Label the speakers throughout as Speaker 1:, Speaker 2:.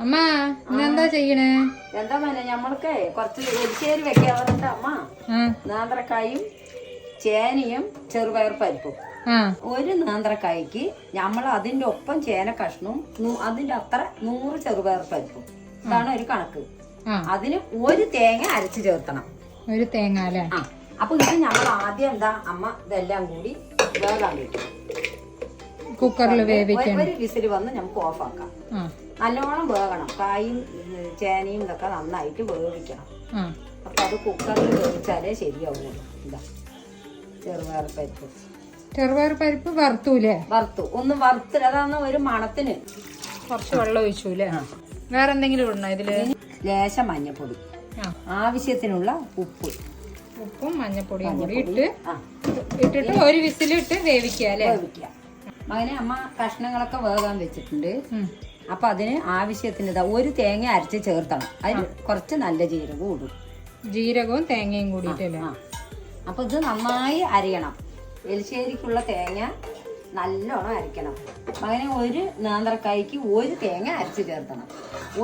Speaker 1: അമ്മ ഇന്നെന്താ ചെയ്യണേ?
Speaker 2: എന്താ മോനെ നമ്മൾക്ക് കുറച്ച് എരിശ്ശേരി പറഞ്ഞിട്ട് അമ്മ
Speaker 1: ആ.
Speaker 2: ചേനയും ചെറുപയർ പരിപ്പും. ഒരു നാന്ത്രക്കായ്ക്ക് നമ്മൾ അതിന്റെ ഒപ്പം ചേന കഷ്ണവും അതിന്റെ അത്ര നൂറ് ചെറുപയർ പരിപ്പും. ഇതാണ് ഒരു കണക്ക്. അതിന് ഒരു തേങ്ങ അരച്ചു ചേർത്തണം.
Speaker 1: ഒരു തേങ്ങ അല്ലേ?
Speaker 2: അപ്പൊ ഇത് നമ്മൾ ആദ്യം എന്താ അമ്മ ഇതെല്ലാം കൂടി വേഗം വെക്കും
Speaker 1: കുക്കറിൽ വേവിക്കണം
Speaker 2: ഒരു വിസിൽ വന്ന് നമുക്ക് ഓഫ്
Speaker 1: ആക്കാം
Speaker 2: നല്ലോണം വേകണം കായും ചേനയും ഇതൊക്കെ നന്നായിട്ട് വേവിക്കണം. അപ്പൊ അത് കുക്കറിൽ വേവിച്ചാലേ ശരിയാവുള്ളൂ. ഇതാ. ചെറുപയർ പരിപ്പ്.
Speaker 1: ചെറുപയർ പരിപ്പ് വറുത്തൂലേ?
Speaker 2: വറുത്തു. ഒന്ന് വറുത്ത് അതാണ് ഒരു മണത്തിന്.
Speaker 1: കുറച്ച് വെള്ളം ഒഴിച്ചൂലേ? വേറെ എന്തെങ്കിലും ഇടണോ
Speaker 2: ഇതിൽ? ലേശം മഞ്ഞപ്പൊടി. ആവശ്യത്തിനുള്ള ഉപ്പ്.
Speaker 1: ഉപ്പും മഞ്ഞപ്പൊടിയും കൂടി ഇട്ട് ഇട്ടിട്ട് ഒരു വിസിലിട്ട് വേവിക്കുക അല്ലേ?
Speaker 2: വേവിക്കുക. അങ്ങനെ അമ്മ കഷ്ണങ്ങളൊക്കെ വേകാൻ വെച്ചിട്ടുണ്ട്. അപ്പൊ അതിന് ആവശ്യത്തിന് ഒരു തേങ്ങ അരച്ച് ചേർത്തണം. അതിന് കുറച്ച് നല്ല ജീരകവും ഇടും.
Speaker 1: ജീരകവും തേങ്ങയും
Speaker 2: കൂടി അപ്പൊ ഇത് നന്നായി അരിയണം. എലിശ്ശേരിക്കുള്ള തേങ്ങ നല്ലോണം അരക്കണം അങ്ങനെ ഒരു നാന്തറക്കായ്ക്ക് ഒരു തേങ്ങ അരച്ച് ചേർത്തണം.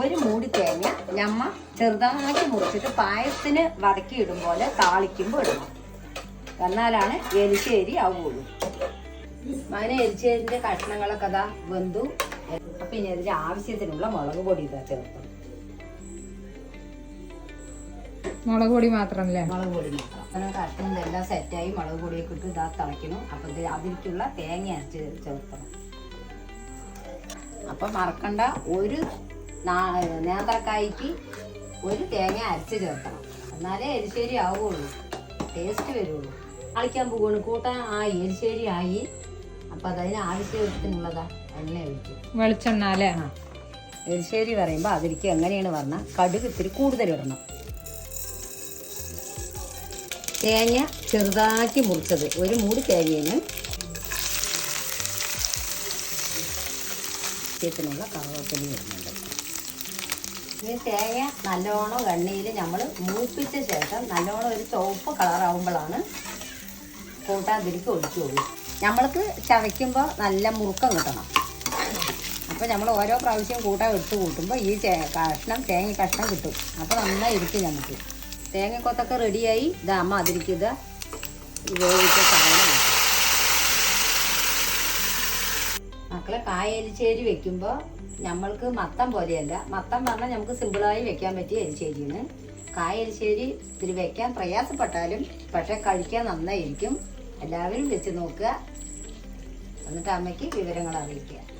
Speaker 2: ഒരു മൂടി തേങ്ങ ഞമ്മ ചെറുതാക്കി മുറിച്ചിട്ട് പായസത്തിന് വതക്കി ഇടും പോലെ താളിക്കുമ്പോൾ ഇടണം. എന്നാലാണ് എലിശ്ശേരി ആവുള്ളൂ. അങ്ങനെ എലിശ്ശേരിന്റെ കഷ്ണങ്ങളൊക്കെ അതാ വെന്തു. അപ്പൊ ഇനി അതിന്റെ ആവശ്യത്തിനുള്ള മുളക് പൊടി ഇതാ ചേർത്തു.
Speaker 1: മുളക് പൊടി മാത്രമല്ലേ?
Speaker 2: മുളക് പൊടി മാത്രം. അങ്ങനെ കഷ്ണം ഇതെല്ലാം സെറ്റായി മുളക് പൊടിയൊക്കെ ഇട്ട് ഇതാ തിളയ്ക്കണം. അപ്പം ഇത് അതിലേക്കുള്ള തേങ്ങ അരച്ച് ചേർത്തണം അപ്പം മറക്കണ്ട ഒരു നേന്ത്രക്കായ്ക്ക് ഒരു തേങ്ങ അരച്ച് ചേർക്കണം. എന്നാലേ എരിശ്ശേരി ആവുള്ളൂ ടേസ്റ്റ് വരുള്ളൂ. കളിക്കാൻ പോകുകയാണ് കൂട്ടാൻ ആയി എരിശ്ശേരി ആയി. അപ്പം അതിന് ആവശ്യത്തിനുള്ളതാ എണ്ണ ഒഴിക്കും
Speaker 1: വെളിച്ചെണ്ണ അല്ലേ?
Speaker 2: എരിശ്ശേരി പറയുമ്പോൾ അതിലേക്ക് എങ്ങനെയാണ് പറഞ്ഞാൽ കടുക് ഇത്തിരി കൂടുതൽ ഇടണം. തേങ്ങ ചെറുതാക്കി മുറിച്ചത്. ഒരു മൂടി തേങ്ങയാണ് ത്തിനുള്ള കറുവപ്പലി വരുന്നുണ്ട് ഈ തേങ്ങ നല്ലോണം എണ്ണയിൽ നമ്മൾ മൂപ്പിച്ച ശേഷം നല്ലോണം ഒരു ചുവപ്പ് കളറാവുമ്പോഴാണ് കൂട്ടാതിരിക്ക് ഒഴിച്ചു ഒഴിക്കുള്ളൂ നമ്മൾക്ക് ചവയ്ക്കുമ്പോൾ നല്ല മുറുക്കം കിട്ടണം. അപ്പോൾ നമ്മൾ ഓരോ പ്രാവശ്യം കൂട്ടാൻ എടുത്ത് കൂട്ടുമ്പോൾ ഈ കഷ്ണം തേങ്ങ കഷ്ണം കിട്ടും. അപ്പോൾ നന്നായി ഇരിക്കും നമുക്ക്. തേങ്ങക്കൊത്തൊക്കെ റെഡിയായി. ഇതാ അമ്മ അതിരിക്കുക വേവിച്ച സാധനം. മക്കളെ കായലിച്ചേരി വെക്കുമ്പോൾ നമ്മൾക്ക് മത്തം പോലെയല്ല. മത്തം പറഞ്ഞാൽ നമുക്ക് സിമ്പിളായി വെക്കാൻ പറ്റിയ എരിശ്ശേരിയാണ് കായലിശ്ശേരി ഇതിൽ വെക്കാൻ പ്രയാസപ്പെട്ടാലും പക്ഷേ കഴിക്കാൻ നന്നായിരിക്കും. എല്ലാവരും വെച്ച് നോക്കുക. എന്നിട്ട് അമ്മയ്ക്ക് വിവരങ്ങൾ അറിയിക്കുക.